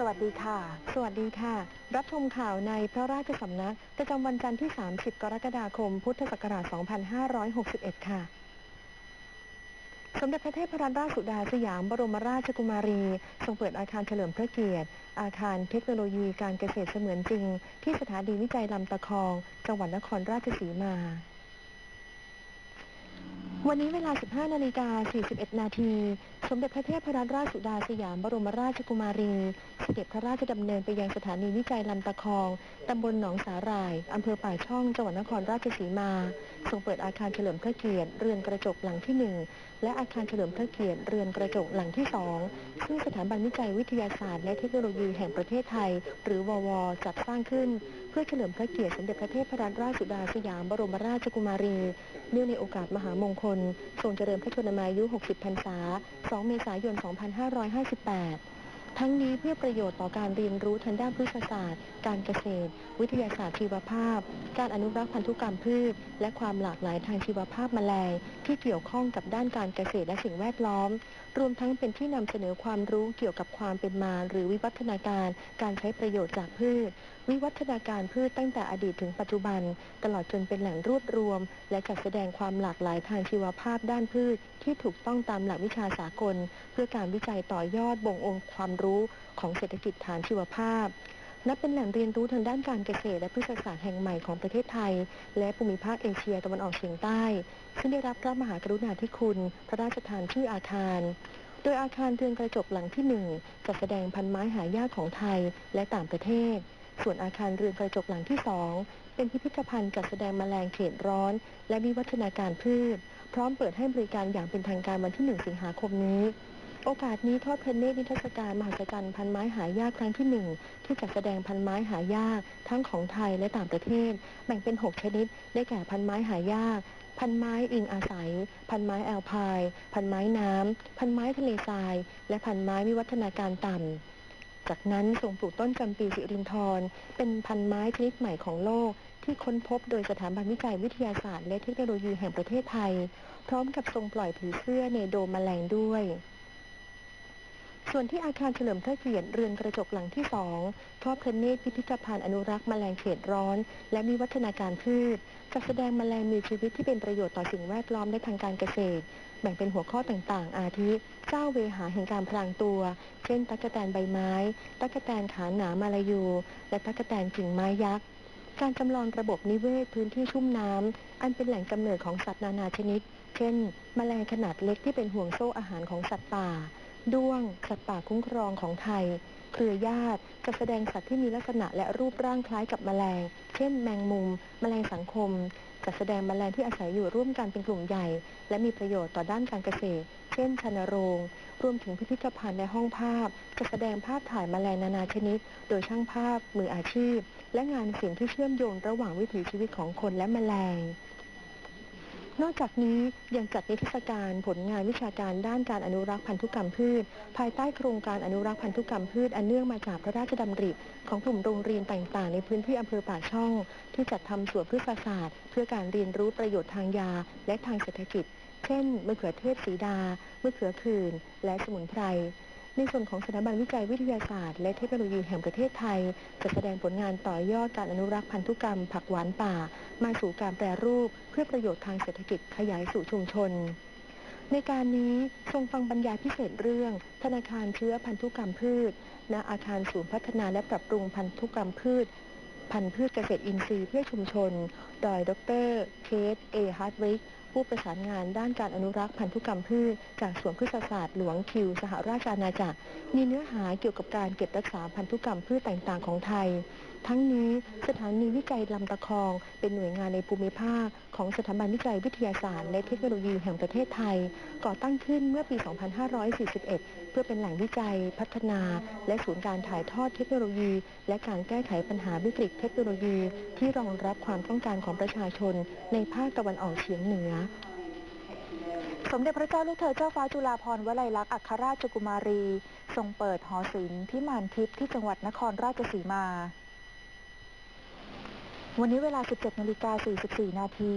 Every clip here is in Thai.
สวัสดีค่ะ สวัสดีค่ะ รับชมข่าวในพระราชสำนัก ประจำวันจันทร์ที่ 30 กรกฎาคม พุทธศักราช 2561 ค่ะ สมเด็จพระเทพรัตนราชสุดาสยามบรมราชกุมารี ทรงเปิดอาคารเฉลิมพระเกียรติ อาคารเทคโนโลยีการเกษตรเสมือนจริง ที่สถานีวิจัยลำตะคอง จังหวัดนครราชสีมาวันนี้เวลา 15 นาฬิกา 41 นาที สมเด็จพระเทพรัตนราชสุดาสยามบรมราชกุมารีเสด็จพระราชดำเนินไปยังสถานีวิจัยลำตะคอง ตำบลหนองสาหร่าย อำเภอป่าช่อง จังหวัดนครราชสีมา ทรงเปิดอาคารเฉลิมพระเกียรติ เรือนกระจกหลังที่หนึ่งและอาคารเฉลิมพระเกียรติ เรือนกระจกหลังที่สองซึ่งสถาบันวิจัยวิทยาศาสตร์ และเทคโนโลยีแห่งประเทศไทย หรือววจัดสร้างขึ้นเพื่อเฉลิมพระเกียรติสมเด็จพระเทพรัตนราชสุดาสยามบรมราชกุมารี เนื่องในโอกาสมหามงคลทรงเจริญพระชนมายุ 60 พรรษา 2 เมษายน 2558 ทั้งนี้เพื่อประโยชน์ต่อการเรียนรู้ทางด้านพฤกษศาสตร์ การเกษตร วิทยาศาสตร์ชีวภาพ การอนุรักษ์พันธุกรรมพืช และความหลากหลายทางชีวภาพแมลงที่เกี่ยวข้องกับด้านการเกษตรและสิ่งแวดล้อม รวมทั้งเป็นที่นำเสนอความรู้เกี่ยวกับความเป็นมา หรือวิวัฒนาการ การใช้ประโยชน์จากพืช วิวัฒนาการพืชตั้งแต่อดีตถึงปัจจุบัน ตลอดจนเป็นแหล่งรวบรวม และจัดแสดงความหลากหลายทางชีวภาพด้านพืช ที่ถูกต้องตามหลักวิชาสากล เพื่อการวิจัยต่อยอดบ่งองค์ความรู้ของเศรษฐกิจฐานชีวภาพ นับเป็นแหล่งเรียนรู้ทางด้านการเกษตรและพฤกษศาสตร์แห่งใหม่ของประเทศไทย และภูมิภาคเอเชียตะวันออกเฉียงใต้ ซึ่งได้รับพระมหากรุณาธิคุณ พระราชทานชื่ออาคาร โดยอาคารเรือนกระจกหลังที่หนึ่งจัดแสดงพันไม้หายากของไทยและต่างประเทศ ส่วนอาคารเรือนกระจกหลังที่สองเป็นพิพิธภัณฑ์จัดแสดงแมลงเขตร้อน และวิวัฒนาการพืช พร้อมเปิดให้บริการอย่างเป็นทางการวันที่ 1 สิงหาคมนี้ โอกาสนี้ทอดพระเนตรนิทรรศการมหัศจรรย์พันไม้หายากครั้งที่หนึ่งที่จัดแสดงพันไม้หายากทั้งของไทยและต่างประเทศ แบ่งเป็น 6 ชนิด ได้แก่พันไม้หายาก พันไม้อิงอาศัย พันไม้แอลพาย พันไม้น้ำ พันไม้ทะเลทราย และพันไม้วิวัฒนาการต่ำจากนั้นทรงปลูกต้นจำปีสิรินทรเป็นพันไม้ชนิดใหม่ของโลก ที่ค้นพบโดยสถาบันวิจัยวิทยาศาสตร์ และเทคโนโลยีแห่งประเทศไทย พร้อมกับทรงปล่อยผีเสื้อในโดมแมลงด้วย ส่วนที่อาคารเฉลิมพระเกียรติเรือนกระจกหลังที่สองทอดพระเนตรพิพิธภัณฑ์อนุรักษ์แมลงเขตร้อน และมีวัฒนาการพืช จัดแสดงแมลงมีชีวิตที่เป็นประโยชน์ต่อสิ่งแวดล้อมและทางการเกษตร แบ่งเป็นหัวข้อต่างๆ อาทิ เจ้าเวหาแห่งการพรางตัว เช่นตั๊กแตนใบไม้ตั๊กแตนขาหนามาลายู และตั๊กแตนกิ่งไม้ยักษ์ การจำลองระบบนิเวศพื้นที่ชุ่มน้ำอันเป็นแหล่งกำเนิดของสัตว์นานาชนิด เช่น แมลงขนาดเล็กที่เป็นห่วงโซ่อาหารของสัตว์ป่า ด้วงสัตว์ป่าคุ้มครองของไทย เครือญาติจะแสดงสัตว์ที่มีลักษณะและรูปร่างคล้ายกับแมลง เช่น แมงมุม แมลงสังคม จัดแสดงแมลงที่อาศัยอยู่ร่วมกันเป็นกลุ่มใหญ่ และมีประโยชน์ต่อด้านการเกษตร เช่นชนโรง รวมถึงพิพิธภัณฑ์และห้องภาพจะแสดงภาพถ่ายแมลงนานาชนิด โดยช่างภาพมืออาชีพ และงานศิลป์ที่เชื่อมโยงระหว่างวิถีชีวิตของคนและแมลง นอกจากนี้ยังจัดนิทรรศการผลงานวิชาการด้านการอนุรักษ์พันธุกรรมพืช ภายใต้โครงการอนุรักษ์พันธุกรรมพืชอันเนื่องมาจากพระราชดำริของกลุ่มโรงเรียนต่างๆ ในพื้นที่อำเภอป่าช่อง ที่จัดทำสวนพฤกษศาสตร์ เพื่อการเรียนรู้ประโยชน์ทางยา และทางเศรษฐกิจ เช่นมะเขือเทศสีดามะเขือขื่นและสมุนไพร ในส่วนของสถาบันวิจัยวิทยาศาสตร์ และเทคโนโลยีแห่งประเทศไทยจะแสดงผลงานต่อยอดการอนุรักษ์พันธุกรรม ผักหวานป่า มาสู่การแปรรูป เพื่อประโยชน์ทางเศรษฐกิจขยายสู่ชุมชน ในการนี้ทรงฟังบรรยายพิเศษเรื่อง ธนาคารเชื้อพันธุกรรมพืช ณอาคารศูนย์พัฒนาและปรับปรุงพันธุกรรมพืชพันธุ์พืชเกษตรอินทรีย์เพื่อชุมชน โดยดร เคทเอฮาร์ดวิก ผู้ประสานงานด้านการอนุรักษ์พันธุกรรมพืชจากสวนพฤกษศาสตร์หลวงคิว สหราชอาณาจักร มีเนื้อหาเกี่ยวกับการเก็บรักษาพันธุกรรมพืชต่างๆของไทยทั้งนี้สถานีวิจัยลำตะคอง เป็นหน่วยงานในภูมิภาค ของสถาบันวิจัยวิทยาศาสตร์ และเทคโนโลยีแห่งประเทศไทย ก่อตั้งขึ้นเมื่อปี 2541 เพื่อเป็นแหล่งวิจัย พัฒนา และศูนย์การถ่ายทอดเทคโนโลยี และการแก้ไขปัญหาวิกฤตเทคโนโลยี ที่รองรับความต้องการของประชาชน ในภาคตะวันออกเฉียงเหนือสมเด็จพระเจ้าลูกเธอเจ้าฟ้าจุฬาภรณ์วลัยลักษณ์อัครราชกุมารี ทรงเปิดหอศิลป์พิมานทิพย์ที่จังหวัดนครราชสีมา วันนี้เวลา 17นาฬิกา44 นาที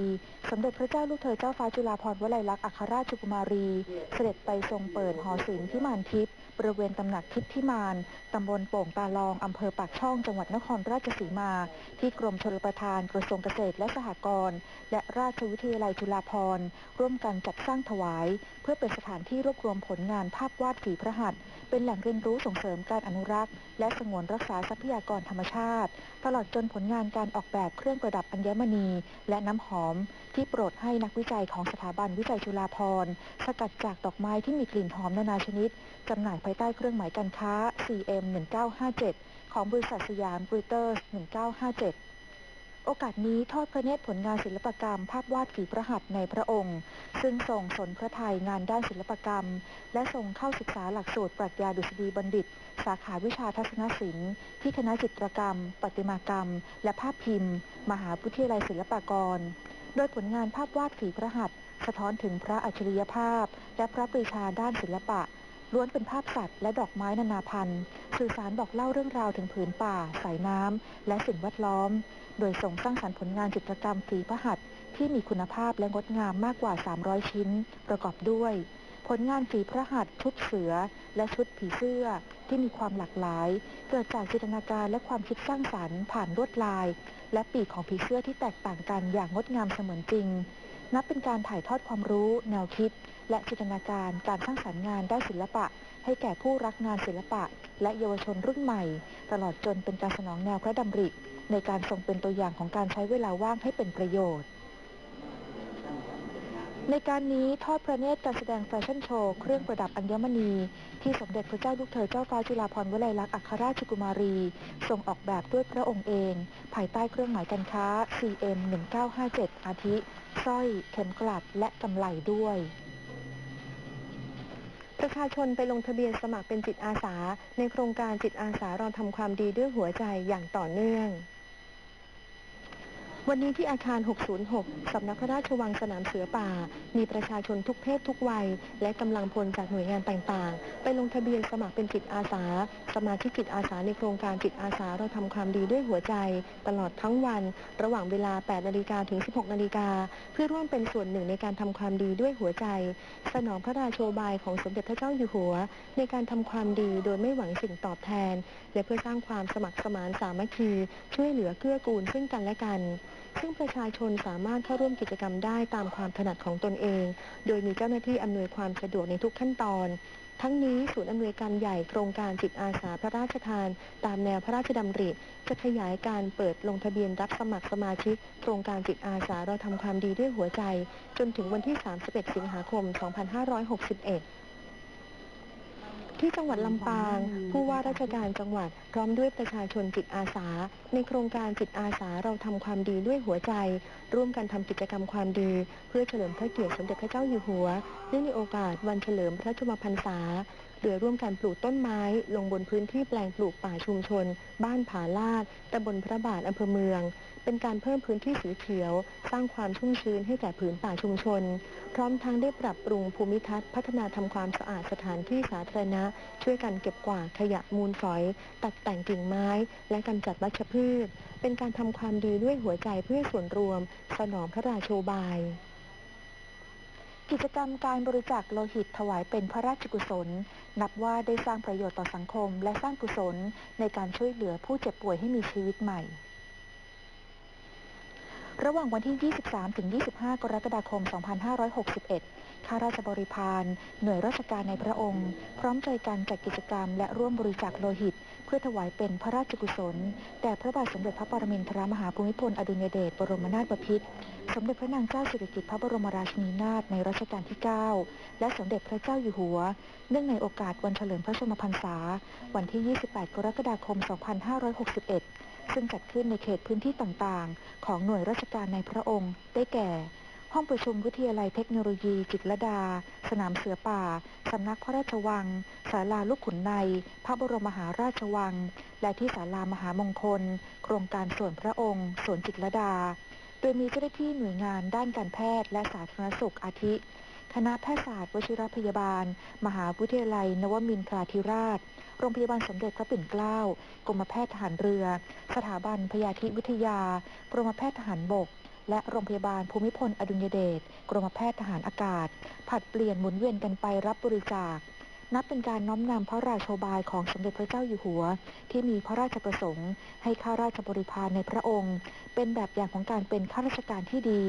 สมเด็จพระเจ้าลูกเธอเจ้าฟ้าจุฬาภรณ์วลัยลักษณ์อัครราชกุมารี เสด็จไปทรงเปิดหอศิลป์พิมานทิพย์บริเวณตำหนักทิพย์พิมาน ตำบลโป่งตาลอง อำเภอปากช่อง จังหวัดนครราชสีมา ที่กรมชลประทานกระทรวงเกษตรและสหกรณ์ และราชวิทยาลัยจุฬาภรณ์ ร่วมกันจัดสร้างถวาย เพื่อเป็นสถานที่รวบรวมผลงานภาพวาดฝีพระหัตถ์ เป็นแหล่งเรียนรู้ส่งเสริมการอนุรักษ์ และสงวนรักษาทรัพยากรธรรมชาติ ตลอดจนผลงานการออกแบบเครื่องประดับอัญมณี และน้ำหอม ที่โปรดให้นักวิจัยของสถาบันวิจัยจุฬาภรณ์สกัดจากดอกไม้ที่มีกลิ่นหอมนานาชนิดจำหน่ายภายใต้เครื่องหมายการค้า CM 1957ของบริษัทสยามบริเตอร์1957 โอกาสนี้ทอดพระเนตรผลงานศิลปกรรม ภาพวาดฝีพระหัตถ์ในพระองค์ ซึ่งทรงสนพระไทยงานด้านศิลปกรรม และทรงเข้าศึกษาหลักสูตรปรัชญาดุษฎีบัณฑิต สาขาวิชาทัศนศิลป์ที่คณะจิตรกรรมประติมากรรม และภาพพิมพ์ มหาวิทยาลัยศิลปากร โดยผลงานภาพวาดฝีพระหัตถ์สะท้อนถึงพระอัจฉริยภาพ และพระปรีชาด้านศิลปะ ล้วนเป็นภาพสัตว์และดอกไม้นานาพันธุ์ สื่อสารบอกเล่าเรื่องราวถึงผืนป่า สายน้ำ และสิ่งแวดล้อม โดยส่งสร้างสรรค์ผลงานจิตรกรรมฝีพระหัตถ์ที่มีคุณภาพและงดงามมากกว่า 300 ชิ้น ประกอบด้วย ผลงานฝีพระหัตถ์ชุดเสือ และชุดผีเสื้อ ที่มีความหลากหลาย เกิดจากจินตนาการและความคิดสร้างสรรค์ผ่านลวดลาย และปีกของผีเสื้อที่แตกต่างกันอย่างงดงามเสมือนจริง นับเป็นการถ่ายทอดความรู้ แนวคิด และจินตนาการการสร้างสรรค์งานด้านศิลปะ ให้แก่ผู้รักงานศิลปะ และเยาวชนรุ่นใหม่ ตลอดจนเป็นการสนองแนวพระดำริ ในการทรงเป็นตัวอย่างของการใช้เวลาว่างให้เป็นประโยชน์ ในการนี้ทอดพระเนตรการแสดงแฟชั่นโชว์เครื่องประดับอัญมณี ที่สมเด็จพระเจ้าลูกเธอเจ้าฟ้าจุฬาภรณ์วลัยลักษณ์อัครราชกุมารี ทรงออกแบบด้วยพระองค์เอง ภายใต้เครื่องหมายการค้า CM 1957 อาทิ สร้อย เข็มกลัด และกำไลด้วยประชาชนไปลงทะเบียนสมัครเป็นจิตอาสา ในโครงการจิตอาสาเราทำความดีด้วยหัวใจอย่างต่อเนื่อง วันนี้ที่อาคาร 606 สำนักพระราชวังสนามเสือป่า มีประชาชนทุกเพศทุกวัย และกำลังพลจากหน่วยงานต่างๆ ไปลงทะเบียนสมัครเป็นจิตอาสา สมาชิกจิตอาสาในโครงการจิตอาสาเราทำความดีด้วยหัวใจ ตลอดทั้งวัน ระหว่างเวลา 8 นาฬิกาถึง 16 นาฬิกา เพื่อร่วมเป็นส่วนหนึ่งในการทำความดีด้วยหัวใจ สนองพระราโชบายของสมเด็จพระเจ้าอยู่หัว ในการทำความดีโดยไม่หวังสิ่งตอบแทน และเพื่อสร้างความสมัครสมานสามัคคี ช่วยเหลือเกื้อกูลซึ่งกันและกัน ซึ่งประชาชนสามารถเข้าร่วมกิจกรรมได้ตามความถนัดของตนเอง โดยมีเจ้าหน้าที่อำนวยความสะดวกในทุกขั้นตอน ทั้งนี้ศูนย์อำนวยการใหญ่โครงการจิตอาสาพระราชทาน ตามแนวพระราชดำริ จะขยายการเปิดลงทะเบียนรับสมัครสมาชิก โครงการจิตอาสาเราทำความดีด้วยหัวใจ จนถึงวันที่ 31 สิงหาคม 2561 ที่จังหวัดลำปาง ผู้ว่าราชการจังหวัดพร้อมด้วยประชาชนจิตอาสา ในโครงการจิตอาสาเราทำความดีด้วยหัวใจ ร่วมกันทำกิจกรรมความดี เพื่อเฉลิมพระเกียรติสมเด็จพระเจ้าอยู่หัวเนื่องในโอกาสวันเฉลิมพระชนมพรรษา โดยร่วมกันปลูกต้นไม้ลงบนพื้นที่แปลงปลูกป่าชุมชน บ้านผาลาดตำบลพระบาทอำเภอเมือง เป็นการเพิ่มพื้นที่สีเขียว สร้างความชุ่มชื้นให้แก่ผืนป่าชุมชน พร้อมทั้งได้ปรับปรุงภูมิทัศน์ พัฒนาทำความสะอาดสถานที่สาธารณะ ช่วยกันเก็บกวาดขยะมูลฝอย ตัดแต่งกิ่งไม้ และกำจัดวัชพืช เป็นการทำความดีด้วยหัวใจเพื่อส่วนรวม สนองพระราโชบาย กิจกรรมการบริจาคโลหิตถวายเป็นพระราชกุศล นับว่าได้สร้างประโยชน์ต่อสังคม และสร้างกุศลในการช่วยเหลือผู้เจ็บป่วยให้มีชีวิตใหม่ ระหว่างวันที่ 23ถึง25 กรกฎาคม 2561 ข้าราชบริพาร หน่วยราชการในพระองค์ พร้อมใจกันจัดกิจกรรม และร่วมบริจาคโลหิต เพื่อถวายเป็นพระราชกุศล แด่พระบาทสมเด็จพระปรมินทรมหาภูมิพลอดุลยเดชบรมนาถบพิตร สมเด็จพระนางเจ้าสิริกิติ์พระบรมราชินีนาถในรัชกาลที่ 9 และสมเด็จพระเจ้าอยู่หัว เนื่องในโอกาสวันเฉลิมพระชนมพรรษา วันที่ 28 กรกฎาคม 2561 ซึ่งจัดขึ้นในเขตพื้นที่ต่างๆ ของหน่วยราชการในพระองค์ ได้แก่ ห้องประชุมวิทยาลัยเทคโนโลยี จิตรลดา สนามเสือป่า สำนักพระราชวัง ศาลาลูกขุนใน พระบรมมหาราชวัง และที่ศาลามหามงคล โครงการส่วนพระองค์ สวนจิตรลดา โดยมีเจ้าหน้าที่หน่วยงานด้านการแพทย์และสาธารณสุขอาทิ คณะแพทยศาสตร์วชิรพยาบาล มหาวิทยาลัย นวมินทราธิราช โรงพยาบาลสมเด็จพระปิ่นเกล้ากรมแพทย์ทหารเรือ สถาบันพยาธิวิทยากรมแพทย์ทหารบก และโรงพยาบาลภูมิพลอดุลยเดชกรมแพทย์ทหารอากาศ ผัดเปลี่ยนหมุนเวียนกันไปรับบริจาคนับเป็นการน้อมนำพระราโชบายของสมเด็จพระเจ้าอยู่หัว ที่มีพระราชประสงค์ ให้ข้าราชบริพารในพระองค์ เป็นแบบอย่างของการเป็นข้าราชการที่ดี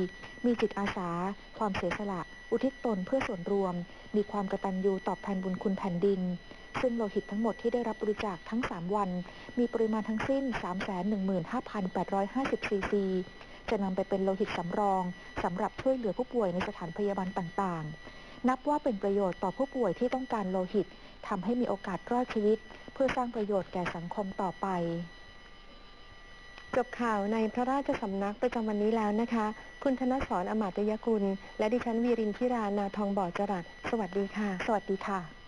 มีจิตอาสา ความเสียสละ อุทิศตนเพื่อส่วนรวม มีความกตัญญูตอบแทนบุญคุณแผ่นดิน ซึ่งโลหิตทั้งหมดที่ได้รับบริจาคทั้ง 3 วัน มีปริมาณทั้งสิ้น 315,850 ซีซี จะนำไปเป็นโลหิตสำรองสำหรับช่วยเหลือผู้ป่วยในสถานพยาบาลต่างๆ นับว่าเป็นประโยชน์ต่อผู้ป่วยที่ต้องการโลหิตทำให้มีโอกาสรอดชีวิต เพื่อสร้างประโยชน์แก่สังคมต่อไป จบข่าวในพระราชสำนักประจำวันนี้แล้วนะคะ คุณธนสรอมาตยกุล และดิฉันวีรินทิรา นาทองบ่อจรัส สวัสดีค่ะ สวัสดีค่ะ